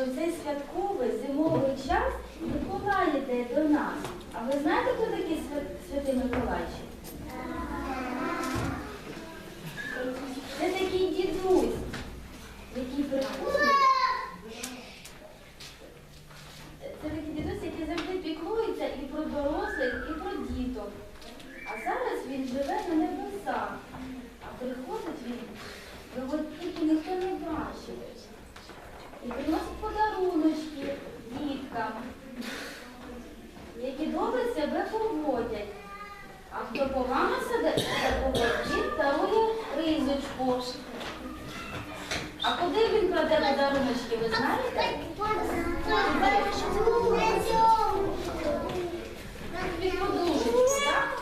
що в цей святковий зимовий час Миколай йде до нас. А ви знаєте, хто такий святий Миколайчик? А куди він кладе подаруночки, ви знаєте? Під подушечку, так?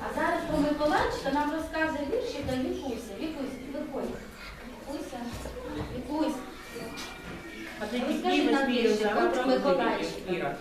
А зараз про Миколаївчика нам розказує вірші та Вікуся. Вікусь, виходь. Вікуся, Вікусь. Розкажи нам вірші про Миколаївчика.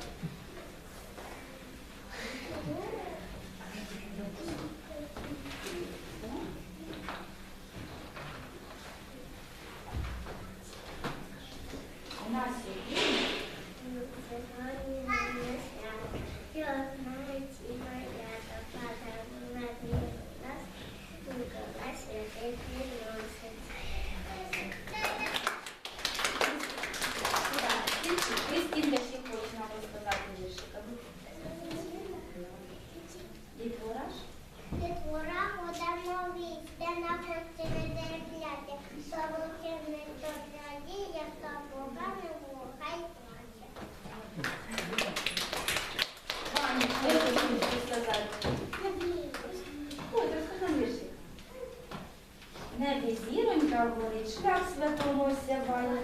Небі зіронька горить, шлях святого сяває,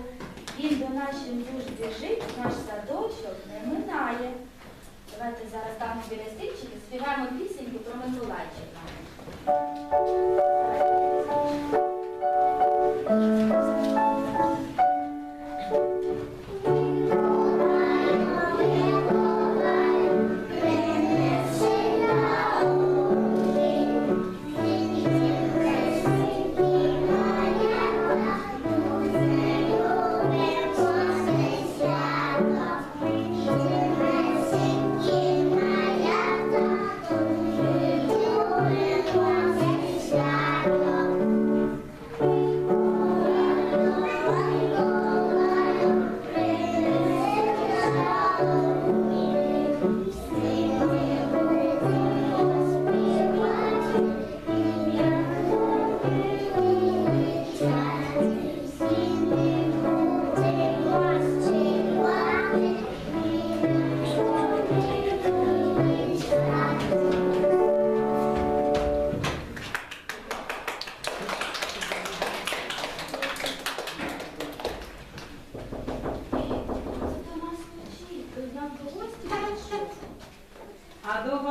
Він до нашим душ біжить, наш садочок не минає. Давайте зараз там біля стільчики співаємо пісеньку про Миколайчика.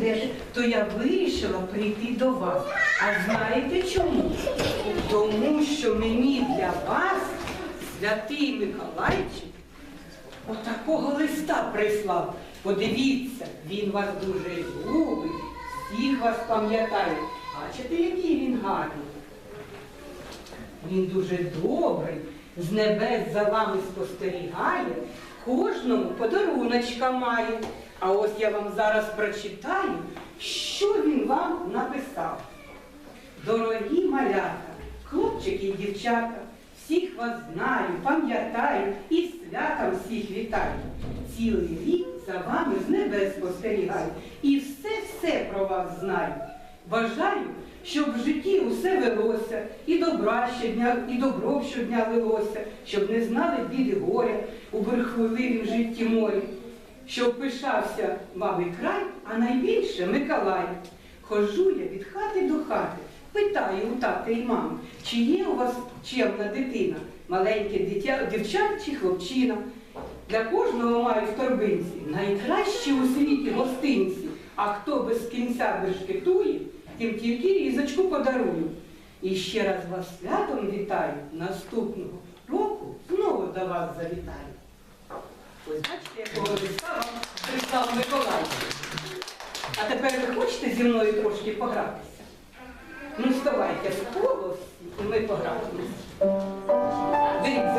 йдеш, то я вирішила прийти до вас. А знаєте чому? Тому що мені для вас святий Миколайчик отакого листа прислав. Подивіться, він вас дуже любить, всіх вас пам'ятає. Бачите, який він гарний. Він дуже добрий, з небес за вами спостерігає, кожному подаруночка має. А ось я вам зараз прочитаю, що він вам написав. Дорогі малята, хлопчики і дівчата, всіх вас знаю, пам'ятаю і з святом всіх вітаю. Цілий рік за вами з небес спостерігаю і все-все про вас знаю. Бажаю, щоб в житті усе велося, і добра щодня, і добро щодня лилося, щоб не знали біди горя у бурхливім житті морі, щоб пишався вами край, а найбільше Миколай. Хожу я від хати до хати, питаю у тата і мами, чи є у вас чемна дитина, маленьке дитя, дівча чи хлопчина. Для кожного маю в торбинці найкращі у світі гостинці, а хто без кінця бешкетує, тим тільки різочку подарую. І ще раз вас святом вітаю, наступного року знову до вас завітаю. Ось бачите, якого листа вам прислав Миколай. А тепер ви хочете зі мною трошки погратися? Ну, вставайте в коло і ми пограємося. Беріть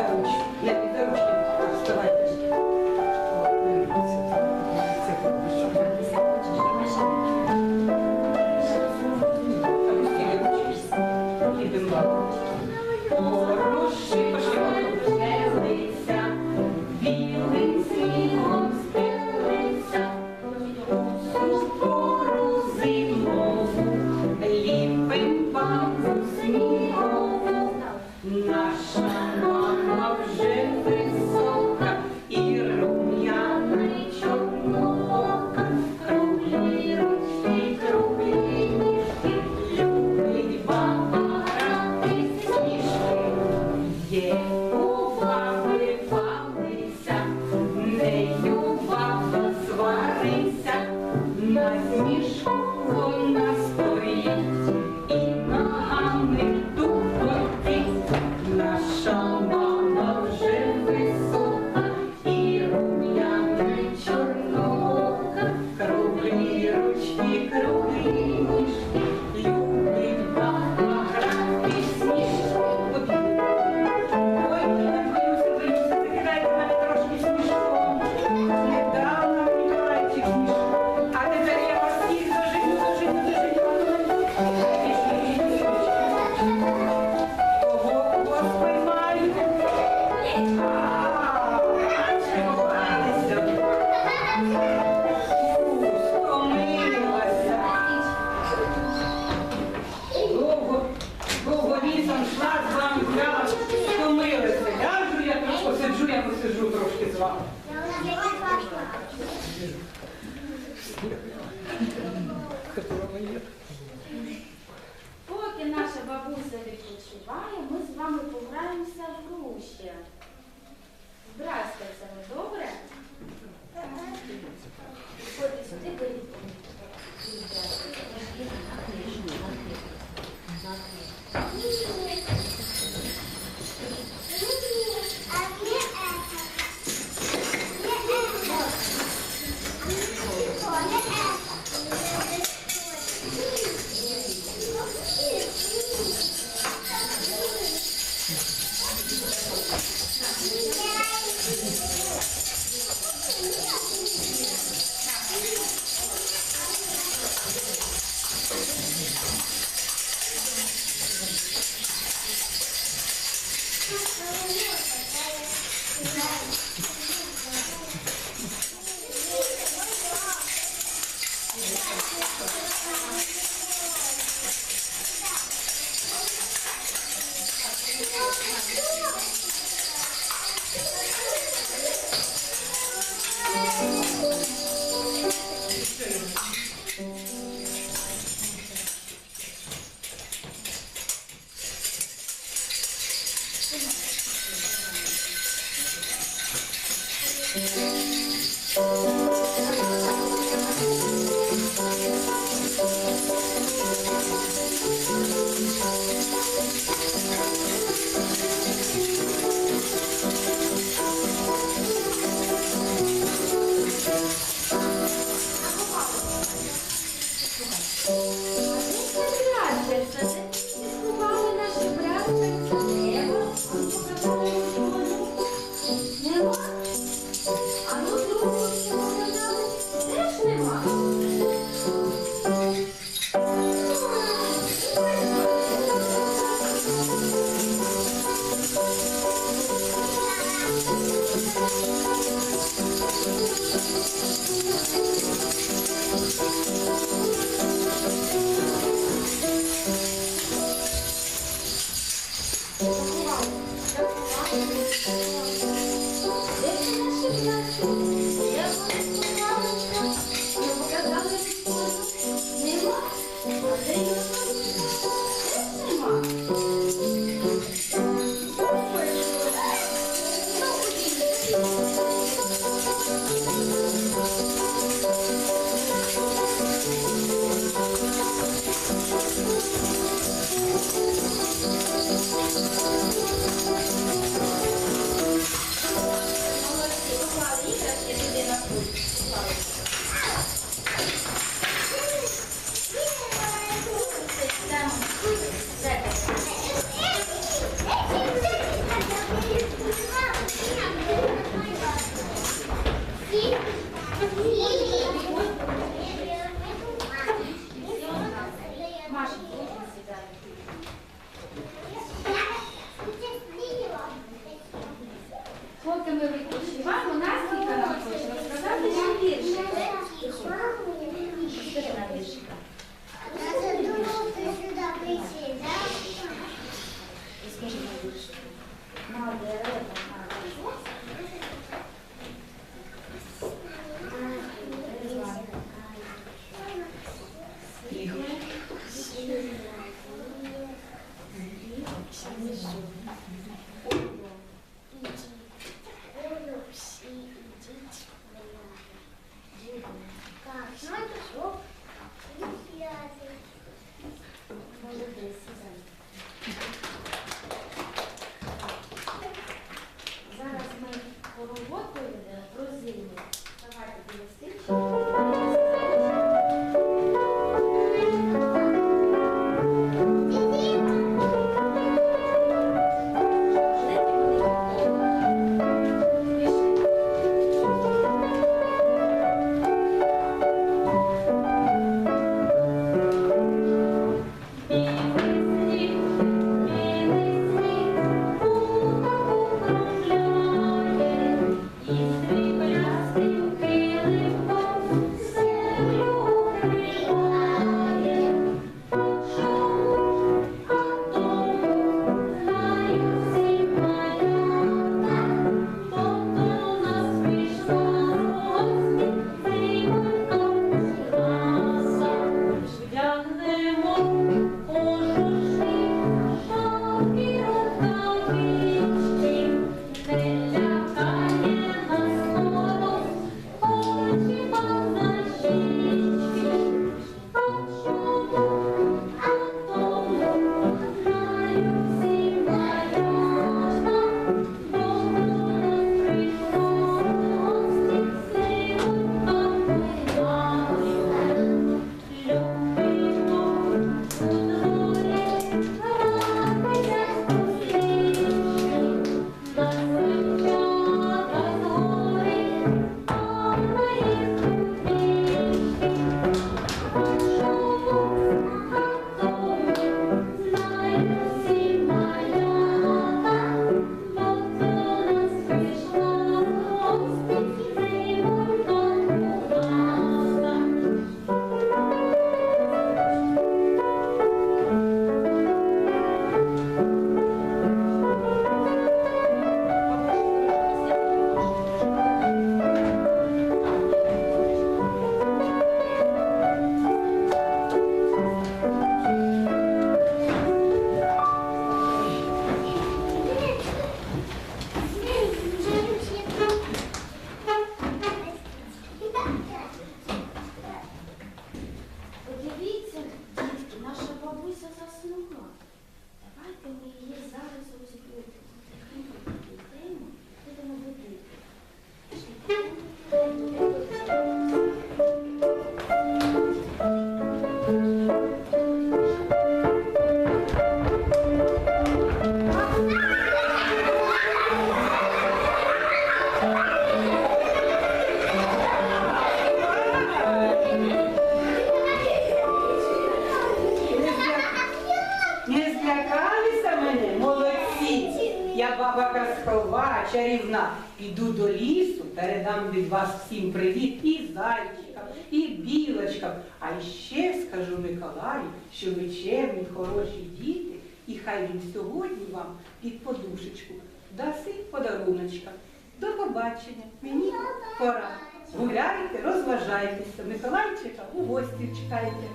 їм сьогодні вам під подушечку. Даси подаруночка. До побачення. Мені пора. Гуляйте, розважайтеся. Миколайчика у гості чекайте.